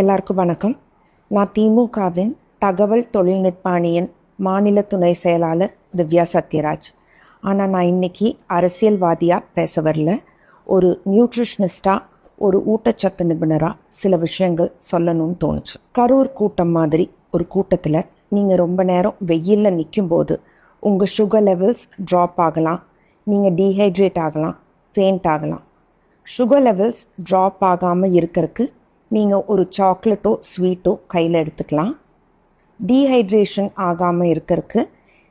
எல்லாருக்கும் வணக்கம். நான் திமுகவின் தகவல் தொழில்நுட்ப அணியின் மாநில துணை செயலாளர் திவ்யா சத்யராஜ். ஆனால் நான் இன்னைக்கு அரசியல்வாதியாக பேச வரல. ஒரு நியூட்ரிஷனிஸ்டாக ஒரு ஊட்டச்சத்து நிபுணராக சில விஷயங்கள் சொல்லணும்னு தோணுச்சு. கரூர் கூட்டம் மாதிரி ஒரு கூட்டத்தில் நீங்கள் ரொம்ப நேரம் வெயிலில் நிற்கும்போது உங்கள் சுகர் லெவல்ஸ் ட்ராப் ஆகலாம். நீங்கள் டீஹைட்ரேட் ஆகலாம் ஃபெயிண்ட் ஆகலாம். சுகர் லெவல்ஸ் ட்ராப் ஆகாமல் இருக்கிறதுக்கு நீங்கள் ஒரு சாக்லேட்டோ ஸ்வீட்டோ கையில் எடுத்துக்கலாம். டீஹைட்ரேஷன் ஆகாமல் இருக்கிறதுக்கு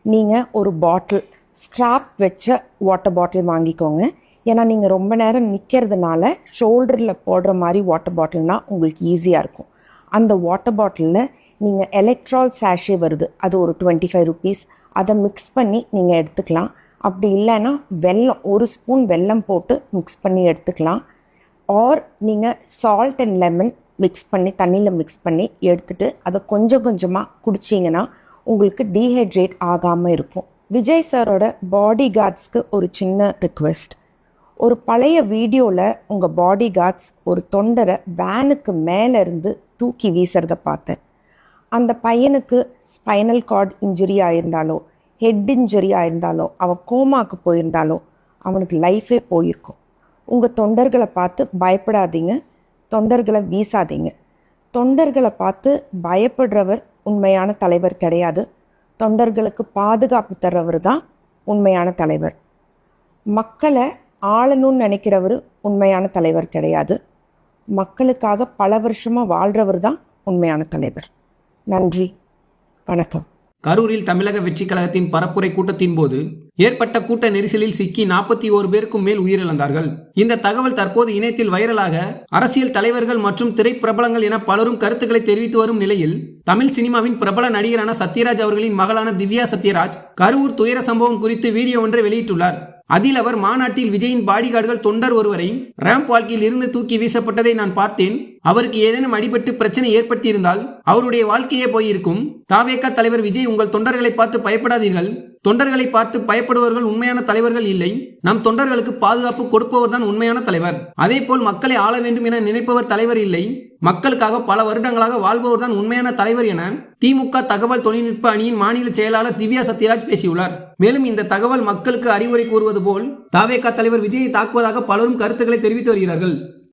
நீங்கள் ஒரு பாட்டில் ஸ்க்ராப் வச்ச வாட்டர் பாட்டில் வாங்கிக்கோங்க. ஏன்னா நீங்கள் ரொம்ப நேரம் நிற்கிறதுனால ஷோல்டரில் போடுற மாதிரி வாட்டர் பாட்டில்னால் உங்களுக்கு ஈஸியாக இருக்கும். அந்த வாட்டர் பாட்டிலில் நீங்கள் எலக்ட்ரால் சாஷே வருது. அது ஒரு டுவெண்ட்டி ஃபைவ் ருபீஸ் அதை மிக்ஸ் பண்ணி நீங்கள் எடுத்துக்கலாம். அப்படி இல்லைன்னா வெல்லம் ஒரு ஸ்பூன் வெல்லம் போட்டு மிக்ஸ் பண்ணி எடுத்துக்கலாம். ஆர் நீங்கள் சால்ட் அண்ட் லெமன் மிக்ஸ் பண்ணி தண்ணியில் மிக்ஸ் பண்ணி எடுத்துகிட்டு அதை கொஞ்சம் கொஞ்சமாக குடிச்சிங்கன்னா உங்களுக்கு டீஹைட்ரேட் ஆகாமல் இருக்கும். விஜய் சாரோட பாடி கார்ட்ஸ்க்கு ஒரு சின்ன ரிக்வெஸ்ட் ஒரு பழைய வீடியோவில் உங்கள் பாடி கார்ட்ஸ் ஒரு தொண்டரை வேனுக்கு மேலே இருந்து தூக்கி வீசுறத பார்த்தேன். அந்த பையனுக்கு ஸ்பைனல் கார்டு இன்ஜுரி ஆயிருந்தாலோ ஹெட் இன்ஜுரி ஆயிருந்தாலோ அவன் கோமாக்கு போயிருந்தாலோ அவனுக்கு லைஃபே போயிருக்கும். உங்கள் தொண்டர்களை பார்த்து பயப்படாதீங்க. தொண்டர்களை வீசாதீங்க. தொண்டர்களை பார்த்து பயப்படுறவர் உண்மையான தலைவர் கிடையாது. தொண்டர்களுக்கு பாதுகாப்பு தர்றவர் தான் உண்மையான தலைவர். மக்களை ஆளணும்னு நினைக்கிறவர் உண்மையான தலைவர் கிடையாது. மக்களுக்காக பல வருஷமாக வாழ்கிறவர் தான் உண்மையான தலைவர். நன்றி. வணக்கம். கரூரில் தமிழக வெற்றி கழகத்தின் பரப்புரை கூட்டத்தின் போது ஏற்பட்ட கூட்ட நெரிசலில் சிக்கி நாற்பத்தி ஓரு பேருக்கும் மேல் உயிரிழந்தார்கள். இந்த தகவல் தற்போது இணையத்தில் வைரலாக அரசியல் தலைவர்கள் மற்றும் திரைப்பிரபலங்கள் என பலரும் கருத்துக்களை தெரிவித்து வரும் நிலையில் தமிழ் சினிமாவின் பிரபல நடிகரான சத்யராஜ் அவர்களின் மகளான திவ்யா சத்யராஜ் கரூர் துயர சம்பவம் குறித்து வீடியோ ஒன்றை வெளியிட்டுள்ளார். அதில் அவர் மாநாட்டில் விஜயின் பாடிகார்டுகள் தொண்டர் ஒருவரை ரேம்ப் வாழ்க்கையில் இருந்து தூக்கி வீசப்பட்டதை நான் பார்த்தேன். அவருக்கு ஏதேனும் அடிபட்டு பிரச்சனை ஏற்பட்டிருந்தால் அவருடைய வாழ்க்கையே போயிருக்கும். தாவேக்கா தலைவர் விஜய் உங்கள் தொண்டர்களை பார்த்து பயப்படாதீர்கள். தொண்டர்களை பார்த்து பயப்படுபவர்கள் உண்மையான தலைவர்கள் இல்லை. நம் தொண்டர்களுக்கு பாதுகாப்பு கொடுப்பவர் தான் உண்மையான தலைவர். அதே போல் மக்களை ஆள வேண்டும் என நினைப்பவர் தலைவர் இல்லை. மக்களுக்காக பல வருடங்களாக வாழ்பவர் தான் உண்மையான தலைவர் என திமுக தகவல் தொழில்நுட்ப அணியின் மாநில செயலாளர் திவ்யா சத்யராஜ் பேசியுள்ளார். மேலும் இந்த தகவல் மக்களுக்கு அறிவுரை கூறுவது போல் தாவேக்கா தலைவர் விஜயை தாக்குவதாக பலரும் கருத்துக்களை தெரிவித்து வருகிறார்கள்.